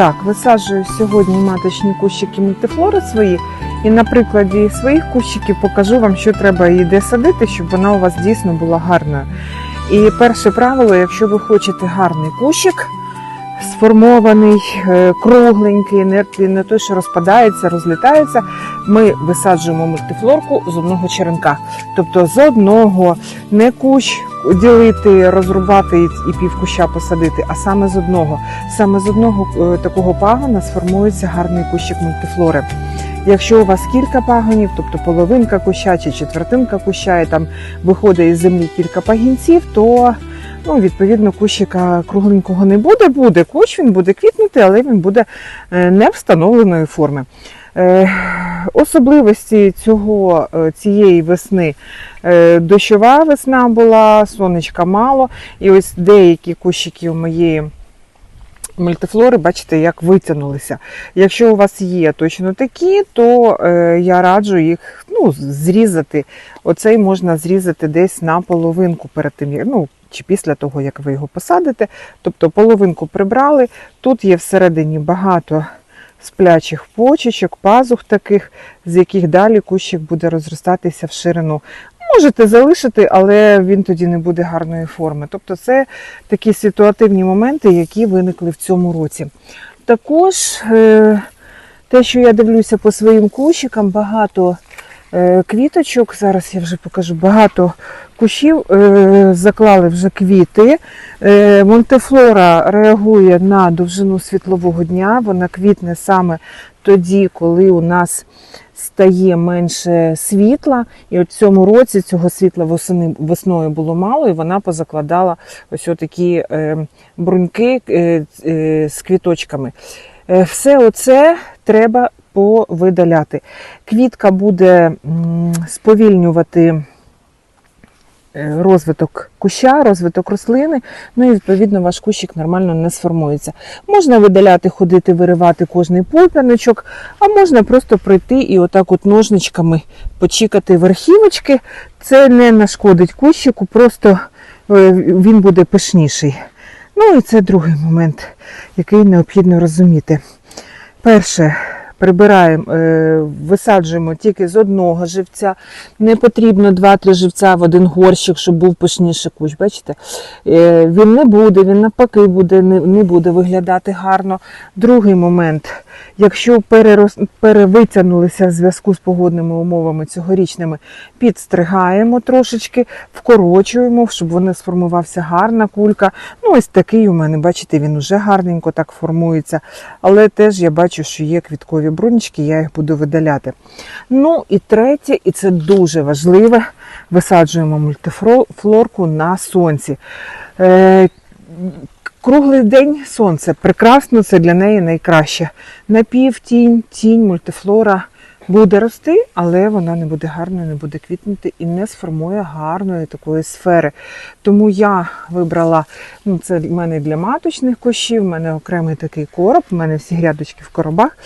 Так, висаджую сьогодні маточні кущики мультифлори свої. І на прикладі своїх кущиків покажу вам, що треба і де садити, щоб вона у вас дійсно була гарною. І перше правило, якщо ви хочете гарний кущик, сформований, е, кругленький, не, не той, що розпадається, розлітається, ми висаджуємо мультифлорку з одного черенка. Тобто з одного не кущ ділити, розрубати і, пів куща посадити, а саме з одного. Саме з одного е, такого пагона сформується гарний кущик мультифлори. Якщо у вас кілька пагонів, тобто половинка куща чи четвертинка куща, і там виходить із землі кілька пагінців, то ну, відповідно кущика кругленького не буде. Буде кущ, він буде квітнути, але він буде е, не встановленої форми. Е, Особливості цього, е, цієї весни дощова весна була, сонечка мало, і ось деякі кущики у моєї мультифлори, бачите, як витягнулися. Якщо у вас є точно такі, то е, я раджу їх ну, зрізати. Оцей можна зрізати десь на половинку перед тим, ну, чи після того, як ви його посадите. Тобто половинку прибрали. Тут є всередині багато сплячих почечок, пазух таких, з яких далі кущик буде розростатися в ширину. Можете залишити, але він тоді не буде гарної форми. Тобто це такі ситуативні моменти, які виникли в цьому році. Також е, те, що я дивлюся по своїм кущикам, багато квіточок. Зараз я вже покажу багато кущів, е, заклали вже квіти. Е, Монтефлора реагує на довжину світлового дня. Вона квітне саме тоді, коли у нас стає менше світла. І от цьому році цього світла восени, весною було мало, і вона позакладала ось такі е, бруньки е, е, з квіточками. Е, все оце треба повидаляти. Квітка буде сповільнювати е, розвиток куща, розвиток рослини, ну і відповідно ваш кущик нормально не сформується. Можна видаляти, ходити, виривати кожний пуп'яночок, а можна просто прийти і отак от ножничками почікати верхівочки. Це не нашкодить кущику, просто е, він буде пишніший. Ну і це другий момент, який необхідно розуміти. Перше, прибираємо, е, висаджуємо тільки з одного живця. Не потрібно 2-3 живця в один горщик, щоб був пишніший кущ. Бачите? Е, Він не буде, він навпаки буде, не буде виглядати гарно. Другий момент. Якщо перерос, перевитягнулися в зв'язку з погодними умовами цьогорічними, підстригаємо трошечки, вкорочуємо, щоб вони сформувався гарна кулька. Ну, ось такий у мене, бачите, він уже гарненько так формується. Але теж я бачу, що є квіткові брунічки, я їх буду видаляти. Ну і третє, і це дуже важливе, висаджуємо мультифлорку на сонці. Е, Круглий день сонце прекрасно, це для неї найкраще. Напів тінь, тінь, мультифлора буде рости, але вона не буде гарною, не буде квітнути і не сформує гарної такої сфери. Тому я вибрала, ну це в мене для маточних кущів, в мене окремий такий короб, в мене всі грядочки в коробах.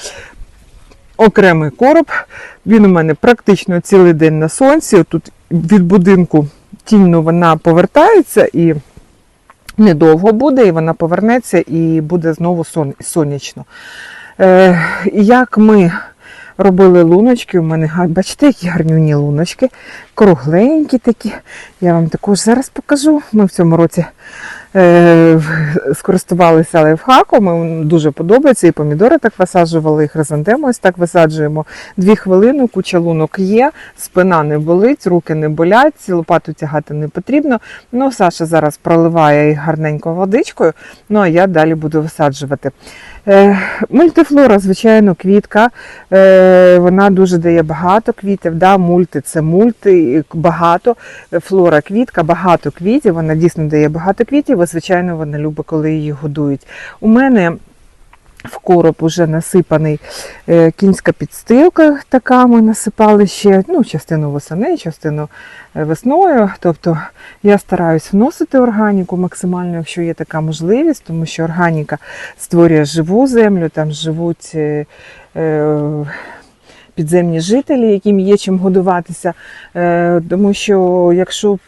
Окремий короб. Він у мене практично цілий день на сонці. Тут від будинку тіньно вона повертається і недовго буде, і вона повернеться і буде знову сон, сонячно. Е, як ми робили луночки, у мене, бачите, які гарнюні луночки, кругленькі такі. Я вам також зараз покажу. Ми в цьому році скористувалися лайфхаком, дуже подобається. І помідори так висаджували, і хризантеми ось так висаджуємо. Дві хвилини, куча лунок є, спина не болить, руки не болять, лопату тягати не потрібно. Ну, Саша зараз проливає гарненько водичкою, ну а я далі буду висаджувати. Е, мультифлора, звичайно, квітка. Е, вона дуже дає багато квітів. Да? Мульти це мульти, багато. Флора квітка, багато квітів. Вона дійсно дає багато квітів, і звичайно, вона любить, коли її годують. У мене в короб уже насипаний е, кінська підстилка, така ми насипали ще, ну, частину восени, частину е, весною. Тобто я стараюсь вносити органіку максимально, якщо є така можливість, тому що органіка створює живу землю, там живуть е, підземні жителі, яким є чим годуватися. Е, Тому що якщо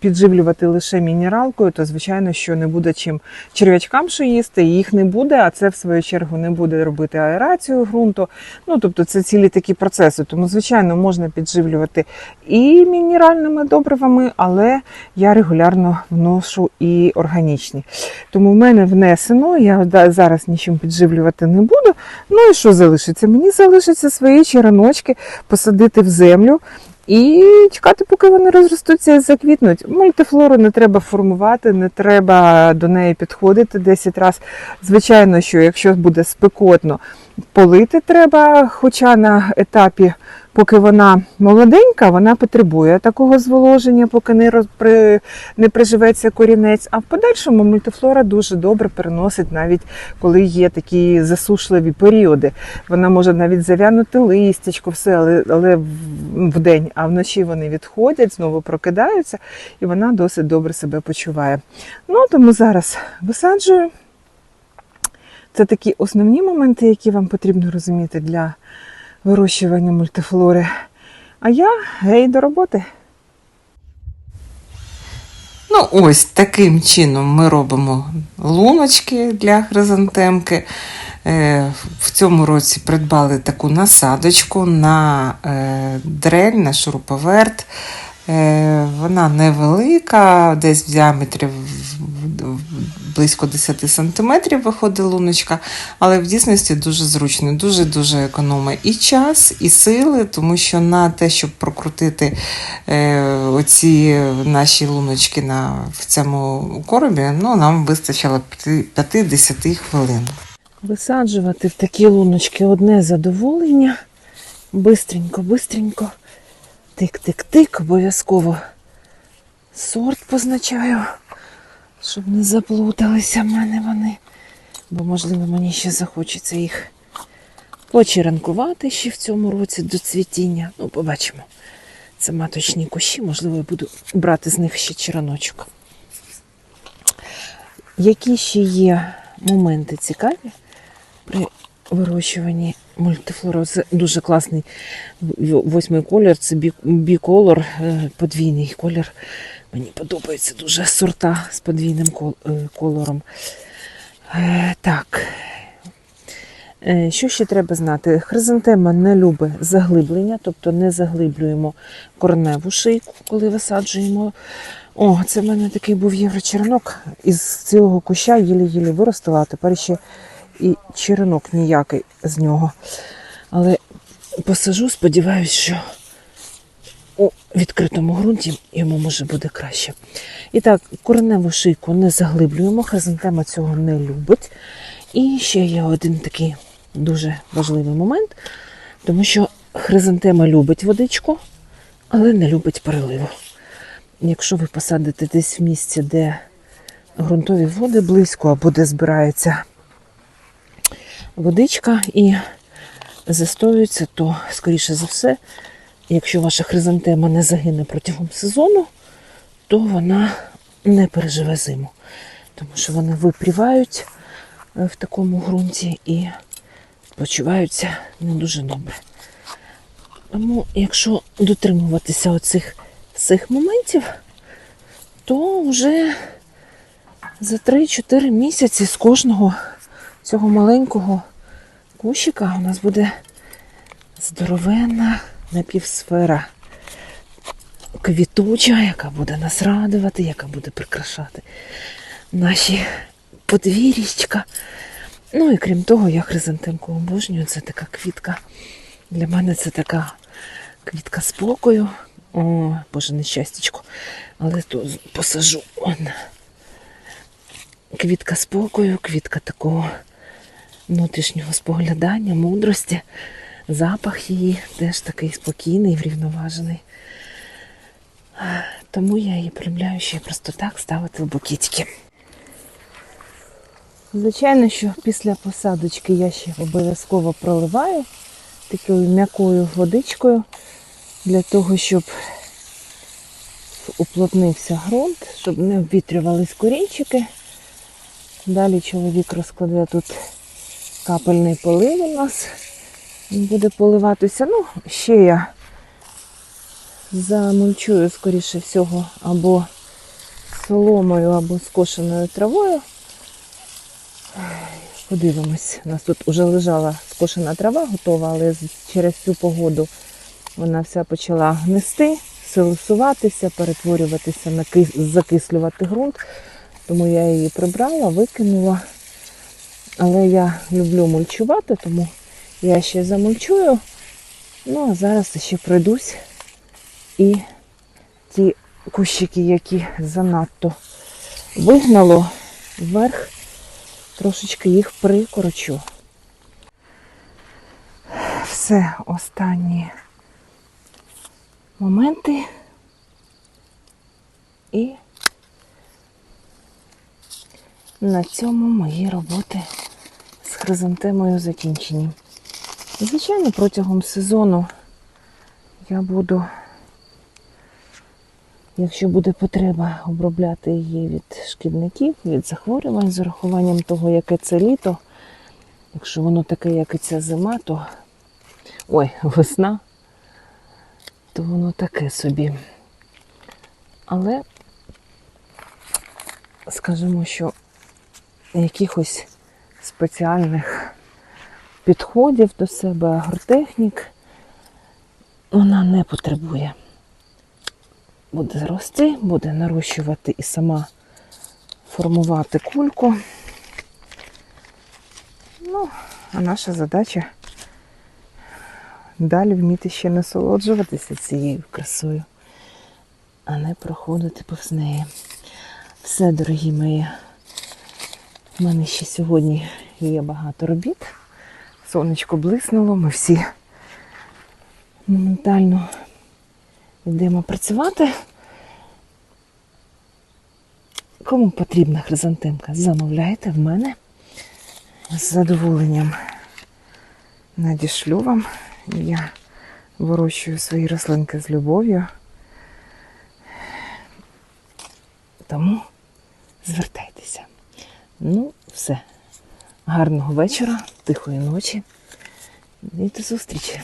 підживлювати лише мінералкою, то звичайно, що не буде чим черв'ячкам що їсти, їх не буде, а це в свою чергу не буде робити аерацію ґрунту. Ну тобто це цілі такі процеси. Тому, звичайно, можна підживлювати і мінеральними добривами, але я регулярно вношу і органічні. Тому в мене внесено, я зараз нічим підживлювати не буду. Ну і що залишиться? Мені залишиться свої череночки посадити в землю. І чекати, поки вони розростуться і заквітнуть. Мультифлору не треба формувати, не треба до неї підходити 10 разів. Звичайно, що якщо буде спекотно, полити треба, хоча на етапі, поки вона молоденька, вона потребує такого зволоження, поки не, розпри... не приживеться корінець. А в подальшому мультифлора дуже добре переносить, навіть коли є такі засушливі періоди. Вона може навіть зав'янути листячко, все, але, але в- а вночі вони відходять, знову прокидаються, і вона досить добре себе почуває. Ну тому зараз висаджую. Це такі основні моменти, які вам потрібно розуміти для вирощування мультифлори. А я гей до роботи. Ну, ось таким чином ми робимо луночки для хризантемки. Е, В цьому році придбали таку насадочку на е, дрель, на шуруповерт. Е, Вона невелика, десь в діаметрі близько 10 см виходить луночка, але в дійсності дуже зручно, дуже-дуже економить і час, і сили, тому що на те, щоб прокрутити е, оці наші луночки на, в цьому коробі, ну, нам вистачило 5-10 хвилин. Висаджувати в такі луночки одне задоволення. Бистренько, бистренько. Тик-тик-тик, обов'язково сорт позначаю, щоб не заплуталися в мене вони. Бо, можливо, мені ще захочеться їх почеренкувати ще в цьому році до цвітіння. Ну, побачимо. Це маточні кущі, можливо, я буду брати з них ще череночок. Які ще є моменти цікаві при вирощуванні мультифлору? Це дуже класний восьмий колір, це бі- біколор, е, подвійний колір. Мені подобається дуже сорта з подвійним кол- е. Е, Так. Е, Що ще треба знати? Хризантема не любить заглиблення, тобто не заглиблюємо кореневу шийку, коли висаджуємо. О, це в мене такий був єврочеренок із цілого куща єлі-єлі виростила, а тепер ще і черенок ніякий з нього. Але посажу, сподіваюся, що у відкритому ґрунті йому може буде краще. І так, кореневу шийку не заглиблюємо, хризантема цього не любить. І ще є один такий дуже важливий момент, тому що хризантема любить водичку, але не любить переливу. Якщо ви посадите десь в місці, де ґрунтові води близько, або де збирається водичка і застоюється, то, скоріше за все, якщо ваша хризантема не загине протягом сезону, то вона не переживе зиму. Тому що вони випрівають е, в такому ґрунті і почуваються не дуже добре. Тому, якщо дотримуватися оцих цих моментів, то вже за 3-4 місяці з кожного цього маленького кущика у нас буде здоровенна напівсфера квітуча, яка буде нас радувати, яка буде прикрашати наші подвір'ячка. Ну і крім того, я хризантемку обожнюю. Це така квітка. Для мене це така квітка спокою. О, Боже, нещастячко. Але з- посажу. Он. Квітка спокою, квітка такого внутрішнього споглядання, мудрості. Запах її теж такий спокійний, врівноважений. Тому я її полюбляю ще просто так ставити в букетики. Звичайно, що після посадочки я ще обов'язково проливаю такою м'якою водичкою для того, щоб уплотнився ґрунт, щоб не обвітрювались корінчики. Далі чоловік розкладе тут капельний полив у нас Він буде поливатися. Ну, ще я замульчую, скоріше всього, або соломою, або скошеною травою. Подивимось. У нас тут вже лежала скошена трава готова, але через цю погоду вона вся почала гнисти, силосуватися, перетворюватися на кис... закислювати ґрунт. Тому я її прибрала, викинула. Але я люблю мульчувати, тому я ще замульчую. Ну, а зараз ще пройдусь і ті кущики, які занадто вигнало вверх, трошечки їх прикорочу. Все, останні моменти. І на цьому мої роботи з хризантемою закінчені. Звичайно, протягом сезону я буду, якщо буде потреба, обробляти її від шкідників, від захворювань з урахуванням того, яке це літо. Якщо воно таке, як і ця зима, то ой, весна, то воно таке собі. Але скажімо, що якихось спеціальних підходів до себе, агротехнік вона не потребує. Буде рости, буде нарощувати і сама формувати кульку. Ну, а наша задача далі вміти ще насолоджуватися цією красою, а не проходити повз неї. Все, дорогі мої. У мене ще сьогодні є багато робіт. Сонечко блиснуло, ми всі моментально йдемо працювати. Кому потрібна хризантемка, замовляйте в мене. З задоволенням надішлю вам. Я вирощую свої рослинки з любов'ю. Тому звертайтеся. Ну, все. Гарного вечора, тихої ночі і до зустрічі.